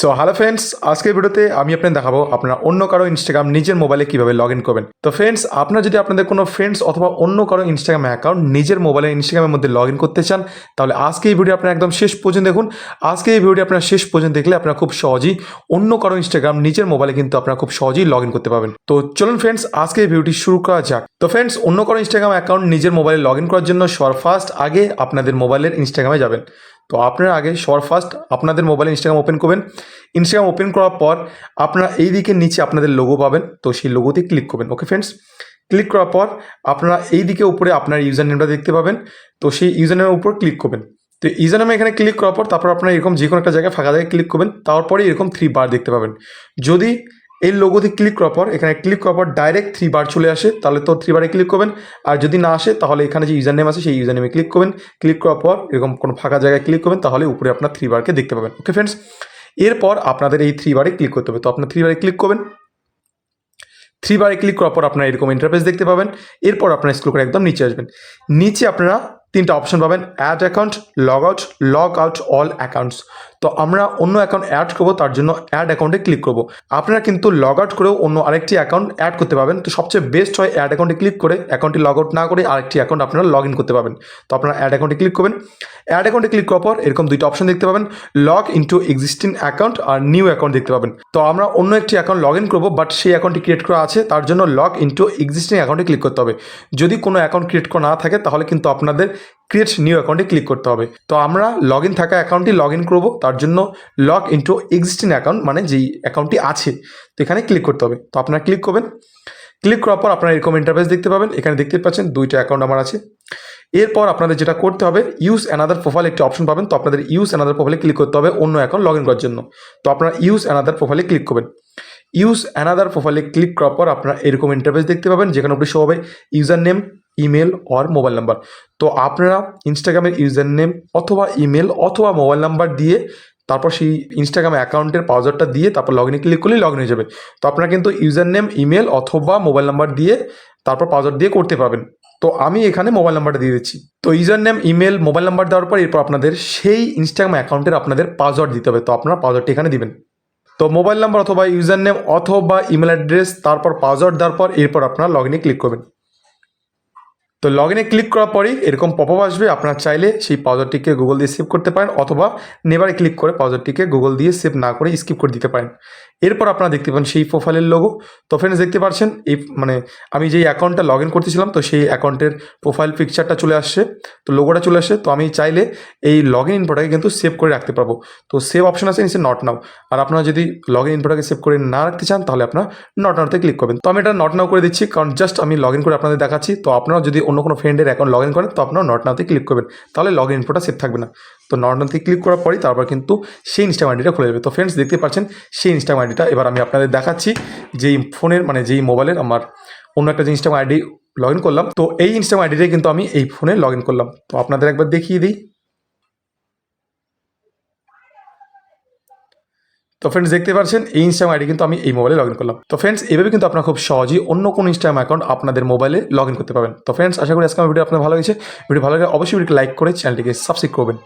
So hello friends আজকের ভিডিওতে আমি আপনাদের দেখাবো আপনারা অন্য কারও ইনস্টাগ্রাম নিজের মোবাইলে কীভাবে লগ ইন করবেন। তো ফ্রেন্ডস আপনারা যদি আপনাদের কোনো ফ্রেন্ডস অথবা অন্য কারও ইনস্টাগ্রাম অ্যাকাউন্ট নিজের মোবাইলে ইনস্টাগ্রামের মধ্যে লগ ইন করতে চান, তাহলে আজকে এই ভিডিও আপনারা একদম শেষ পর্যন্ত দেখুন। আজকে এই ভিডিও আপনারা শেষ পর্যন্ত দেখলে আপনারা খুব সহজেই অন্য কারও ইনস্টাগ্রাম নিজের মোবাইলে কিন্তু আপনারা খুব সহজেই লগ ইন করতে পারবেন। তো চলুন ফ্রেন্ডস আজকে এই ভিডিওটি শুরু করা যাক। তো ফ্রেন্ডস অন্য কারও ইনস্টাগ্রাম অ্যাকাউন্ট নিজের মোবাইলে লগ ইন করার জন্য সবার ফার্স্ট আগে আপনাদের মোবাইলের ইনস্টাগ্রামে যাবেন। তো আপনারা আগে সবার ফার্স্ট আপনাদের মোবাইলে ইনস্টাগ্রাম ওপেন করবেন। ইনস্টাগ্রাম ওপেন করার পর আপনারা এই দিকে নিচে আপনাদের লোগো পাবেন। তো সেই লোগোতে ক্লিক করবেন। ওকে ফ্রেন্ডস ক্লিক করার পর আপনারা এই দিকে উপরে আপনার ইউজার নেমটা দেখতে পাবেন। তো সেই ইউজার নেমের উপর ক্লিক করবেন। তো ইউজার নেমে এখানে ক্লিক করার পর তারপর আপনারা এরকম যে কোনো একটা জায়গায় ফাঁকা জায়গায় ক্লিক করবেন। তারপরে এরকম থ্রি বার দেখতে পাবেন। যদি এই লোগোতে ক্লিক করার পর, এখানে ক্লিক করার পর ডাইরেক্ট থ্রি বার চলে আসে। তাহলে তো থ্রি বারে ক্লিক করবেন। আর যদি না আসে, তাহলে এখানে যে ইউজার নেম আছে, সেই ইউজার নেমে ক্লিক করবেন। ক্লিক করার পর এরকম কোনো ফাঁকা জায়গায় ক্লিক করবেন, তাহলে উপরে আপনার থ্রি বারকে দেখতে পাবেন। ওকে ফ্রেন্ডস এরপর আপনাদের এই থ্রি বারে ক্লিক করতে হবে। তো আপনার থ্রি বারে ক্লিক করবেন। থ্রি বারে ক্লিক করার পর আপনারা এরকম ইন্টারফেস দেখতে পাবেন। এরপর আপনারা স্ক্রল করে একদম নিচে আসবেন। নিচে আপনারা তিনটা অপশন পাবেন। Add account log out log out all accounts তো আমরা অন্য অ্যাকাউন্ট অ্যাড করব, তার জন্য অ্যাড অ্যাকাউন্টে ক্লিক করব। আপনারা কিন্তু লগ আউট করেও অন্য আরেকটি অ্যাকাউন্ট অ্যাড করতে পারবেন। তো সবচেয়ে বেস্ট হয় অ্যাড অ্যাকাউন্টে ক্লিক করে অ্যাকাউন্টটি লগ আউট না করে আরেকটি অ্যাকাউন্ট আপনারা লগ ইন করতে পারবেন। তো আপনারা অ্যাড অ্যাকাউন্টে ক্লিক করবেন। অ্যাড অ্যাকাউন্টে ক্লিক করার পর এরকম দুইটা অপশন দেখতে পাবেন। লগ ইনটু এক্সিস্টিং অ্যাকাউন্ট আর নিউ অ্যাকাউন্ট দেখতে পাবেন। তো আমরা অন্য একটি অ্যাকাউন্ট লগ ইন করব বাট সেই অ্যাকাউন্টটি ক্রিয়েট করা আছে, তার জন্য লগ ইনটু এক্সিস্টিং অ্যাকাউন্টে ক্লিক করতে হবে। যদি কোনো অ্যাকাউন্ট ক্রিয়েট করা না থাকে, তাহলে কিন্তু আপনাদের ক্রিয়েট নিউ অ্যাকাউন্টে ক্লিক করতে হবে। তো আমরা লগ ইন থাকা অ্যাকাউন্টটি লগ ইন করব, তার জন্য লগ ইনটু এক্সিস্টিং অ্যাকাউন্ট মানে যেই অ্যাকাউন্টটি আছে, তো এখানে ক্লিক করতে হবে। তো আপনারা ক্লিক করবেন। ক্লিক করার পর আপনারা এরকম ইন্টারফেস দেখতে পাবেন। এখানে দেখতে পাচ্ছেন দুইটা অ্যাকাউন্ট আমার আছে। এরপর আপনাদের যেটা করতে হবে ইউজ অ্যানাদার প্রোফাইল একটি অপশন পাবেন। তো আপনাদের ইউজ অ্যানাদার প্রোফাইলে ক্লিক করতে হবে অন্য অ্যাকাউন্ট লগ ইন করার জন্য। তো আপনারা ইউজ অ্যানাদার প্রোফাইলে ক্লিক করবেন। ইউজ অ্যানাদার প্রোফাইলে ক্লিক করার পর আপনারা এরকম ইন্টারফেস দেখতে পাবেন, যেখানে আপনি শো হবে user name email or mobile number তো আপনারা ইনস্টাগ্রামের ইউজার নেম অথবা ইমেল অথবা মোবাইল নাম্বার দিয়ে তারপর সেই ইনস্টাগ্রাম অ্যাকাউন্টের পাসওয়ার্ডটা দিয়ে তারপর লগ ইনে ক্লিক করলেই লগ ইন হয়ে যাবে। তো আপনারা কিন্তু ইউজার নেম ইমেল অথবা মোবাইল নাম্বার দিয়ে তারপর পাসওয়ার্ড দিয়ে করতে পারবেন। তো আমি এখানে মোবাইল নাম্বারটা দিয়ে দিচ্ছি। তো user name email mobile number দেওয়ার পর এরপর আপনাদের সেই ইনস্টাগ্রাম অ্যাকাউন্টের আপনাদের পাসওয়ার্ড দিতে হবে। তো আপনারা পাসওয়ার্ডটি এখানে দিবেন। তো মোবাইল নাম্বার অথবা ইউজার নেম অথবা ইমেল অ্যাড্রেস তারপর পাসওয়ার্ড দেওয়ার পর এরপর আপনারা লগ ইনে ক্লিক করবেন। তো লগ ইনে ক্লিক করার পরেই এরকম পপ আপ আসবে। আপনার চাইলে সেই পাউজারটিকে গুগল দিয়ে সেভ করতে পারেন অথবা নেবারে ক্লিক করে পাউজারটিকে গুগল দিয়ে সেভ না করে স্কিপ করে দিতে পারেন। এরপর আপনারা দেখতে পান সেই প্রোফাইলের লোগো তো ফ্রেন্ডস দেখতে পাচ্ছেন এই মানে আমি যেই অ্যাকাউন্টটা লগ ইন করতেছিলাম, তো সেই অ্যাকাউন্টের প্রোফাইল পিকচারটা চলে আসছে। তো লোগোটা চলে আসছে, তো আমি চাইলে এই লগ ইন ইনফোটাকে কিন্তু সেভ করে রাখতে পারব। তো সেভ অপশন আছে, নিচে নট নাও আর আপনারা যদি লগ ইন ইনফোটাকে সেভ করে না রাখতে চান, তাহলে আপনারা নট নাওতে ক্লিক করবেন। তো আমি এটা নট নাও করে দিচ্ছি, কারণ জাস্ট আমি লগ ইন করে আপনাদের দেখাচ্ছি। তো আপনারা যদি অন্য কোনো ফ্রেন্ডের অ্যাকাউন্ট লগ ইন করেন, তো আপনারা নট নাওতে ক্লিক করবেন। তাহলে লগ ইন ইনফোটা সেভ থাকবে না। তো নাওতে ক্লিক করার পরেই তারপর কিন্তু সেই ইনস্টাগ্রাম আইডিটা খুলে যাবে। তো ফ্রেন্ডস দেখতে পাচ্ছেন, সেই ইনস্টাগ্রাম আইডিটা এবার আমি আপনাদের দেখাচ্ছি। যেই ফোনের মানে যেই মোবাইলের আমার অন্য একটা যে ইনস্টাগ্রাম আইডি লগ ইন করলাম, তো এই ইনস্টাগ্রাম আইডিটাই কিন্তু আমি এই ফোনে লগ ইন করলাম। তো আপনাদের একবার দেখিয়ে দিই। তো ফ্রেন্ডস দেখতে পাচ্ছেন, এই ইনস্টাগ্রাম আইডি কিন্তু আমি এই মোবাইলে লগ ইন করলাম। তো ফ্রেন্ডস এভাবে কিন্তু আপনারা খুব সহজেই অন্য কোনো ইনস্টাগ্রাম অ্যাকাউন্ট আপনাদের মোবাইলে লগ ইন করতে পারবেন। তো ফ্রেন্ডস আশা করি আজকে আমার ভিডিও আপনার ভালো হয়েছে ভিডিও ভালো লাগে অবশ্যই ভিডিওকে লাইক করে চ্যানেলটিকে সাবস্ক্রাইব করবেন।